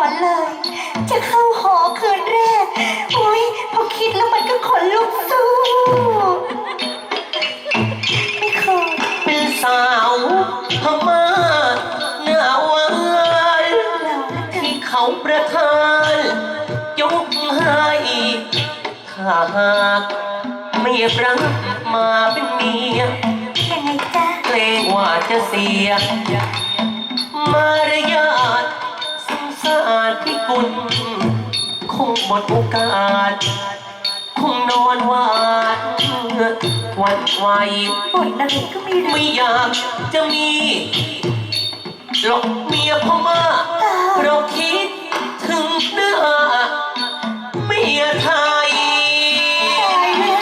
ก่อนเลย จะเข้าหอคืนแรกโอ้ยพอคิดแล้วมันก็ขนลุกสู้ ไม่เคยเป็นสาวพม่าเนื้อหวานเรานะที่เขาประทาน ยกให้ถ้าหากไม่รับมาเป็นเมียยังไงจ๊ะ เกรงว่าจะเสียารพิกุลคงหมดโอกาส คงนอนหวาดหวันไหวบทอะไรก็ไม่รู้ไม่อยากจะมีหรอกเมียพม่าเราคิดถึงเนื้อเมียไทย ตายแล้ว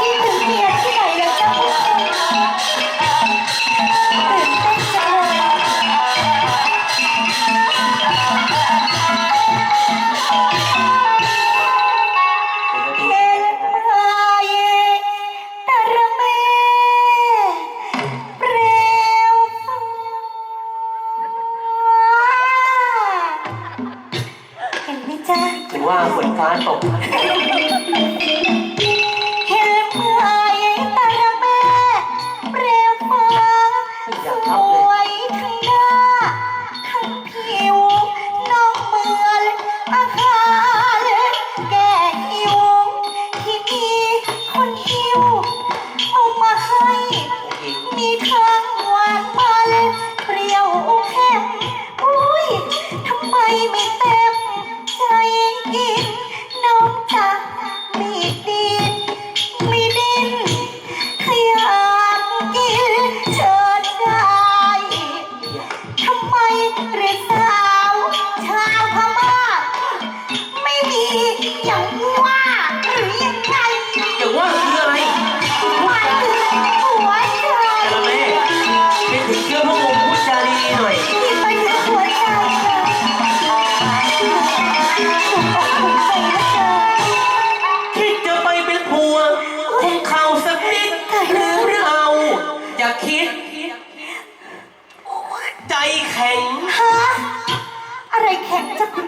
คิดถึงเมียที่ไหนแล้วจ๊ะตื่นเว่า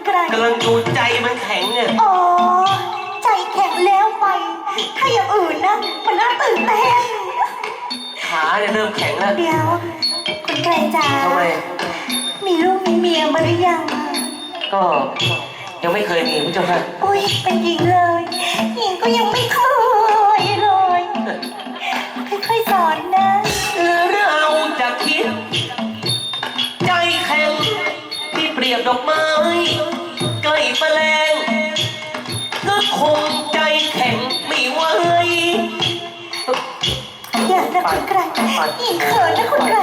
กคุณไกรกำลังดูใจมันแข็งเนี่ย อ๋อ ใจแข็งแล้วไป ถ้าอย่างอื่นนะ มันน่าตื่นเต้น ขาเนี่ยเริ่มแข็งแล้ว เดี๋ยวคุณไกรจ๋าทำไม มีลูกมีเมียมาหรือยัง ก็ยังไม่เคยมีผู้เจ้าค่ะ อุ้ยเป็นหญิงเลย รียบดอกไม้ใกล้แมลงก็คงใจแข็งไม่ไหวอย่านะคุณไกรหญิงเขินนะคุณไกร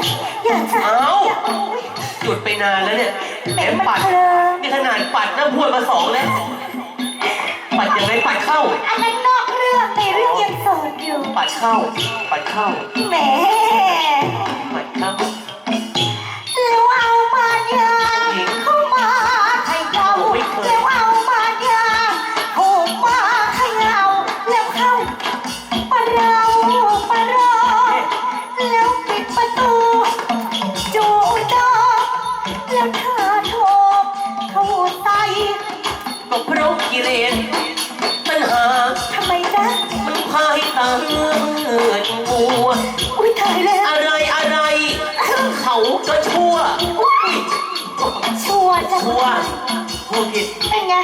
อย่าจะเอ้า อย่าโอ้ยหยุดไปนานแล้วเนี่ยแหมปัดมันเคลิ้มนี่ขนาดปัดน้ำพวนมาสองแล้ว ปัดยังไงปัดเข้า อันนั้นนอกเรื่องในเรื่องยังโสดอยู่ ปัดเข้า ปัดเข้า แหม แล้วเธอโทรเข้าใส่ก็เพราะกิเลสปัญหาทำไมจ๊ะมันพายตาเลือดมัวอุ้ยตายแล้ว อะไรอะไร เขาก็ชั่วชัวร์จังชั่วพูดผิด เป็นไง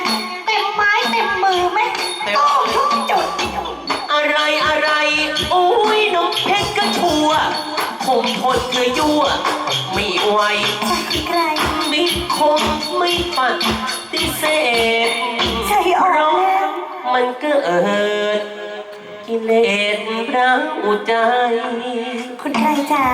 เต็มไม้เต็มมือไหมเต็มต้องทุกจุดอะไรอะไร โอ้ยน้องเพชรก็ชั่วผมทนเธอยั่วไม่ไหวใจไกลมิ คงไม่ปัดติเสธใจอ่อนแล้วมันเกิด กิเลสร้าวใจ คุณไกรจ๋า